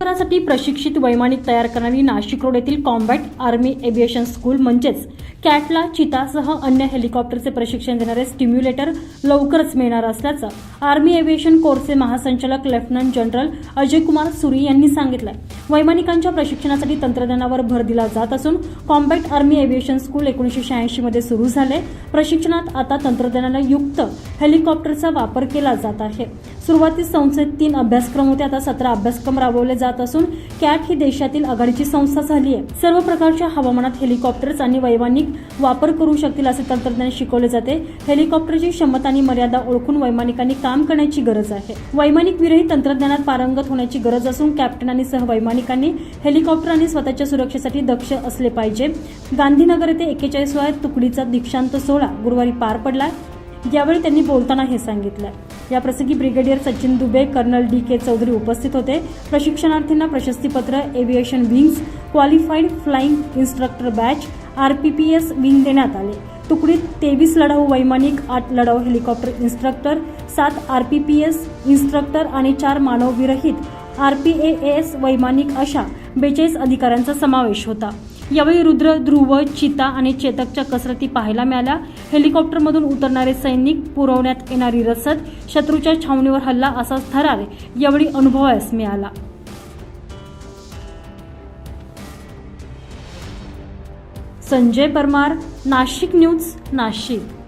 साठी प्रशिक्षित वैमानिक तयार करणारी नाशिक रोड येथील कॉम्बॅट आर्मी एव्हिएशन स्कूल म्हणजेच कॅटला चितासह अन्य हेलिकॉप्टरचे प्रशिक्षण देणारे स्टिम्युलेटर लवकरच मिळणार असल्याचं आर्मी एव्हिएशन कोर्सचे महासंचालक लेफ्टनंट जनरल अजय कुमार सुरी यांनी सांगितलं वैमानिकांच्या प्रशिक्षणासाठी तंत्रज्ञानावर भर दिला जात असून कॉम्बॅट आर्मी एव्हिएशन स्कूल एकोणीसशे शहाऐंशी मध्ये सुरू झाले. प्रशिक्षणात आता तंत्रज्ञानाला युक्त हेलिकॉप्टरचा वापर केला जात आहे. सुरुवातीस संस्थेत तीन अभ्यासक्रम होते. आता सतरा अभ्यासक्रम राबवले जात असून कॅट ही देशातील आघाडीची संस्था झाली आहे. सर्व प्रकारच्या हवामानात हेलिकॉप्टर्स आणि वैमानिक वापर करू शकतील असे तंत्रज्ञान शिकवले जाते. हेलिकॉप्टरची क्षमता आणि मर्यादा ओळखून वैमानिकांनी काम करण्याची गरज आहे. वैमानिक विरही तंत्रज्ञानात पारंगत होण्याची गरज असून कॅप्टन आणि सैनिकांनी हेलिकॉप्टर आणि स्वतःच्या सुरक्षेसाठी दक्ष असले पाहिजे. गांधीनगर येथे एक्केचाळीसव्या तुकडीचा दीक्षांत सोहळा गुरुवारी पार पडला यावेळी त्यांनी बोलताना हे सांगितलं याप्रसंगी brigadier Sachin Dubey colonel D K Chaudhary उपस्थित होते. प्रशिक्षणार्थींना प्रशस्तीपत्र aviation wings qualified flying instructor batch R PPS wing देण्यात आले. तुकडीत तेवीस लढाऊ वैमानिक आठ लढाऊ हेलिकॉप्टर इन्स्ट्रक्टर सात R P P S instructor आणि चार मानवविरहित आर पी ए एस वैमानिक अशा बेचाळीस अधिकाऱ्यांचा समावेश होता. यावेळी रुद्र ध्रुव चिता आणि चेतकच्या कसरती पाहायला मिळाल्या. हेलिकॉप्टरमधून उतरणारे सैनिक पुरवण्यात येणारी रसद शत्रूच्या छावणीवर हल्ला असा थरार यावेळी अनुभवास मिळाला. संजय परमार नाशिक न्यूज नाशिक.